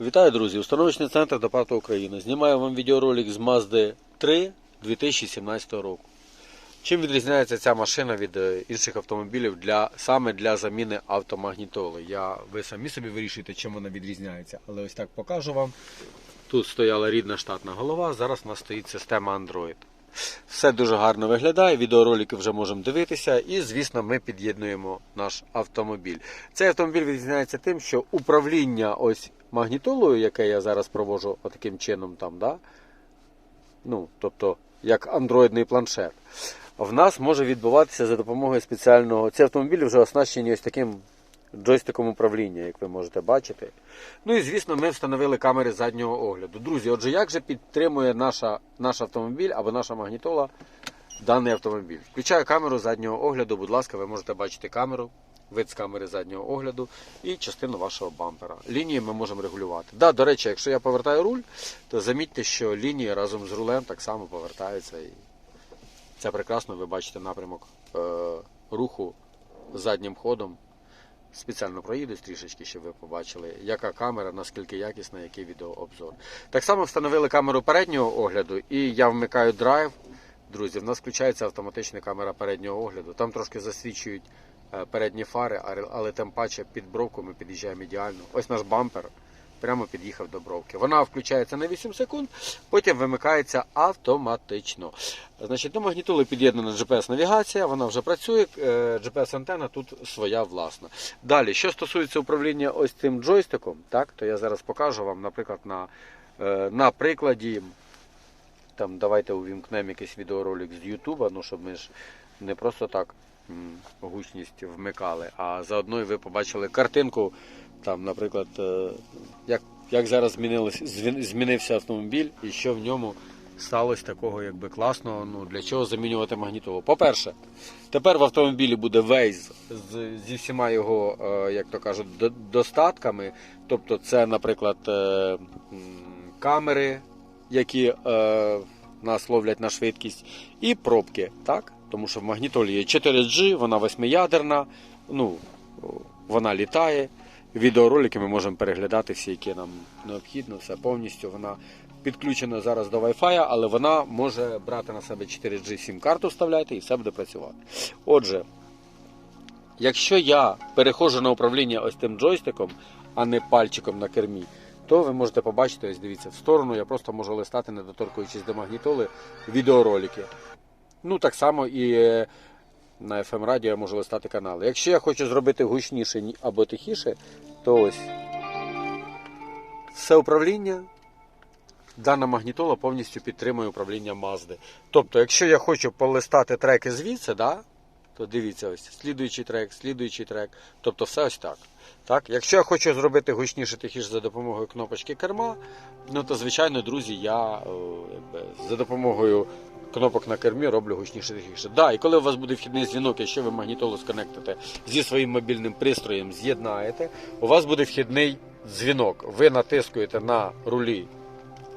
Вітаю, друзі! Установочний центр Департу України. Знімаю вам відеоролик з Mazda 3 2017 року. Чим відрізняється ця машина від е, інших автомобілів для, саме для заміни автомагнітоли? Я, ви самі собі вирішуєте, чим вона відрізняється. Але ось так покажу вам. Тут стояла рідна штатна голова, зараз у нас стоїть система Android. Все дуже гарно виглядає, відеоролики вже можемо дивитися, і, звісно, ми під'єднуємо наш автомобіль. Цей автомобіль відрізняється тим, що управління ось магнітолою, яке я зараз проводжу отаким чином, там, да? ну, тобто як андроїдний планшет, в нас може відбуватися за допомогою спеціального. Ці автомобілі вже оснащені ось таким джойстиком управління, як ви можете бачити. Ну і звісно, ми встановили камери заднього огляду. Друзі, отже, як же підтримує наша, наш автомобіль або наша магнітола даний автомобіль? Включаю камеру заднього огляду. Будь ласка, ви можете бачити камеру, вид з камери заднього огляду і частину вашого бампера. Лінії ми можемо регулювати. Да, до речі, якщо я повертаю руль, то замітьте, що лінії разом з рулем так само повертаються. І це прекрасно, ви бачите напрямок е, руху заднім ходом. Спеціально проїдусь трішечки, щоб ви побачили, яка камера, наскільки якісна, який відеообзор. Так само встановили камеру переднього огляду, і я вмикаю драйв. Друзі, в нас включається автоматична камера переднього огляду. Там трошки засвічують е, передні фари, але- тим паче під бровку ми під'їжджаємо ідеально. Ось наш бампер прямо під'їхав до бровки. Вона включається на 8 секунд, потім вимикається автоматично. Значить, до магнітоли під'єднана GPS-навігація, вона вже працює, е, GPS-антена тут своя власна. Далі, що стосується управління ось цим джойстиком, так, то я зараз покажу вам, наприклад, на, е, на прикладі. Там давайте увімкнемо якийсь відеоролик з Ютуба, ну щоб ми ж не просто так гучність вмикали, а заодно ви побачили картинку, там, наприклад, е, як, як зараз змінився автомобіль і що в ньому сталося такого якби класного. Ну для чого замінювати магнітолу? По-перше, тепер в автомобілі буде Waze зі всіма його, е, як то кажуть, достатками. Тобто, це, наприклад, е, камери, які нас ловлять на швидкість, і пробки, так? Тому що в магнітолі є 4G, вона восьмиядерна, ну, вона літає. Відеоролики ми можемо переглядати всі, які нам необхідно, все повністю. Вона підключена зараз до Wi-Fi, але вона може брати на себе 4G сім-карту вставляти і все буде працювати. Отже, якщо я переходжу на управління ось тим джойстиком, а не пальчиком на кермі, то ви можете побачити, ось дивіться, в сторону я просто можу листати, не доторкуючись до магнітоли, відеоролики. Ну, так само і е, на FM радіо я можу листати канали. Якщо я хочу зробити гучніше або тихіше, то ось все управління. Дана магнітола повністю підтримує управління Мазди. Тобто, якщо я хочу полистати треки звідси, да, то дивіться ось слідуючий трек, слідуючий трек. Тобто все ось так. Так? Якщо я хочу зробити гучніше тихіше за допомогою кнопочки керма, ну то звичайно, друзі, я о, якби, за допомогою кнопок на кермі роблю гучніше тихіше. Да, і коли у вас буде вхідний дзвінок, якщо ви магнітолу сконектите зі своїм мобільним пристроєм, з'єднаєте, у вас буде вхідний дзвінок. Ви натискуєте на рулі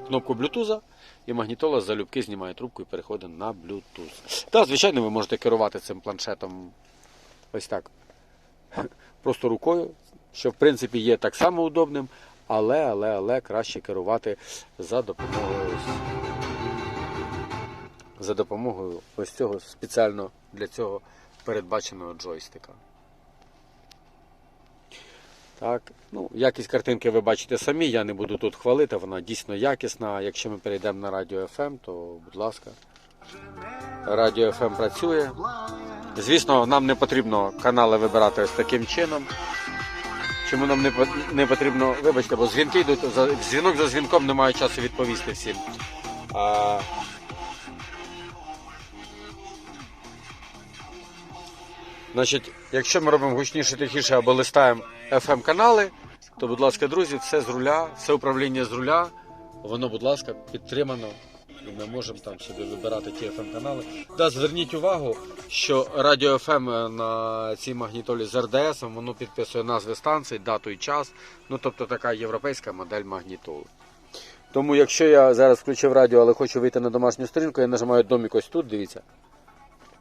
кнопку Bluetooth, і магнітола залюбки знімає трубку і переходить на Bluetooth. Та, звичайно, ви можете керувати цим планшетом ось так. Просто рукою, що в принципі є так само удобним, але, але, але краще керувати за допомогою за допомогою ось цього спеціально для цього передбаченого джойстика. Так, ну, якість картинки ви бачите самі, я не буду тут хвалити, вона дійсно якісна. Якщо ми перейдемо на радіо FM, то будь ласка. Радіо FM працює. Звісно, нам не потрібно канали вибирати ось таким чином. Чому нам не, по- не потрібно, вибачте, бо дзвінки йдуть, дзвінок за дзвінком немає часу відповісти всім. Значить, якщо ми робимо гучніше, тихіше або листаємо FM канали, то, будь ласка, друзі, все з руля, все управління з руля, воно, будь ласка, підтримано. І ми можемо там собі вибирати ті FM канали. Да, зверніть увагу, що радіо FM на цій магнітолі з РДС, воно підписує назви станцій, дату і час. Ну, тобто така європейська модель магнітоли. Тому якщо я зараз включив радіо, але хочу вийти на домашню сторінку, я нажимаю домік ось тут, дивіться.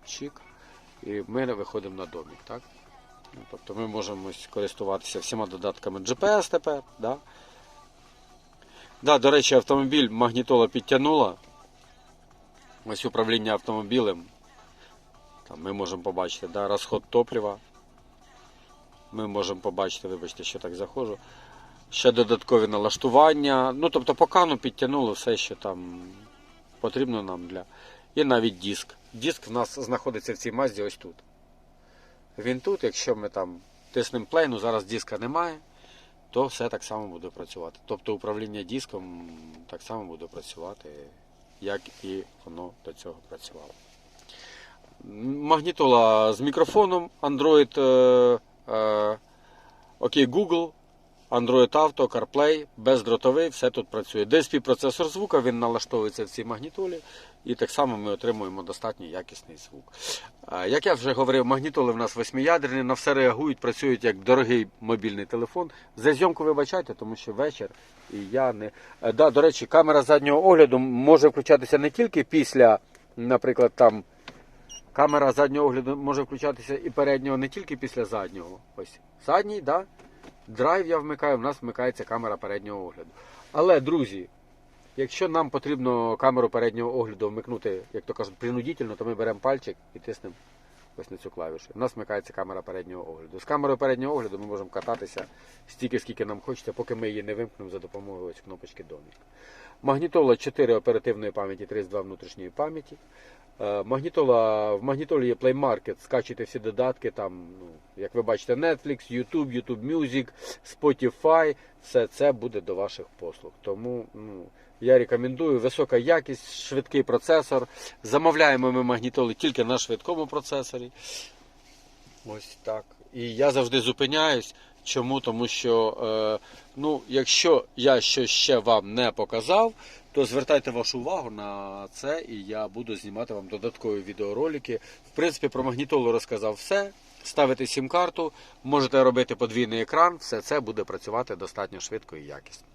Чик. І ми виходимо на домік, так? Ну, тобто ми можемо користуватися всіма додатками GPS тепер, да? Да, до речі, автомобіль магнітола підтягнула. Ось управління автомобілем. Там ми можемо побачити да, розход топлива. Ми можемо побачити, вибачте, що так заходжу. Ще додаткові налаштування. Ну, тобто, по кану підтягнуло все, що там потрібно нам для. І навіть диск. Диск в нас знаходиться в цій мазді ось тут. Він тут, якщо ми там тиснемо play, ну зараз диска немає, то все так само буде працювати. Тобто управління диском так само буде працювати, як і воно до цього працювало. Магнітола з мікрофоном, Android, е, е, Google, Android Auto, CarPlay, бездротовий, все тут працює. DSP процесор звука, він налаштовується в цій магнітолі, і так само ми отримуємо достатньо якісний звук. Як я вже говорив, магнітоли в нас восьмиядерні, на все реагують, працюють як дорогий мобільний телефон. За зйомку вибачайте, тому що вечір і я не. Е, Да, до речі, камера заднього огляду може включатися не тільки після, наприклад, там. Камера заднього огляду може включатися і переднього не тільки після заднього. Ось задній, да? драйв я вмикаю, в нас вмикається камера переднього огляду. Але, друзі, якщо нам потрібно камеру переднього огляду вмикнути, як то кажуть, принудительно, то ми беремо пальчик і тиснемо ось на цю клавішу. У нас вмикається камера переднього огляду. З камерою переднього огляду ми можемо кататися стільки, скільки нам хочеться, поки ми її не вимкнемо за допомогою ось кнопочки домік. Магнітола 4 оперативної пам'яті, 32 внутрішньої пам'яті. Е, Магнітола, в Магнітолі є Play Market, скачуйте всі додатки, там, ну, як ви бачите, Netflix, YouTube, YouTube Music, Spotify, все це буде до ваших послуг. Тому ну, я рекомендую висока якість, швидкий процесор. Замовляємо ми магнітоли тільки на швидкому процесорі. Ось так. І я завжди зупиняюсь. Чому? Тому що, е, ну, якщо я щось ще вам не показав, то звертайте вашу увагу на це, і я буду знімати вам додаткові відеоролики. В принципі, про магнітолу розказав все. Ставите сім-карту, можете робити подвійний екран, все це буде працювати достатньо швидко і якісно.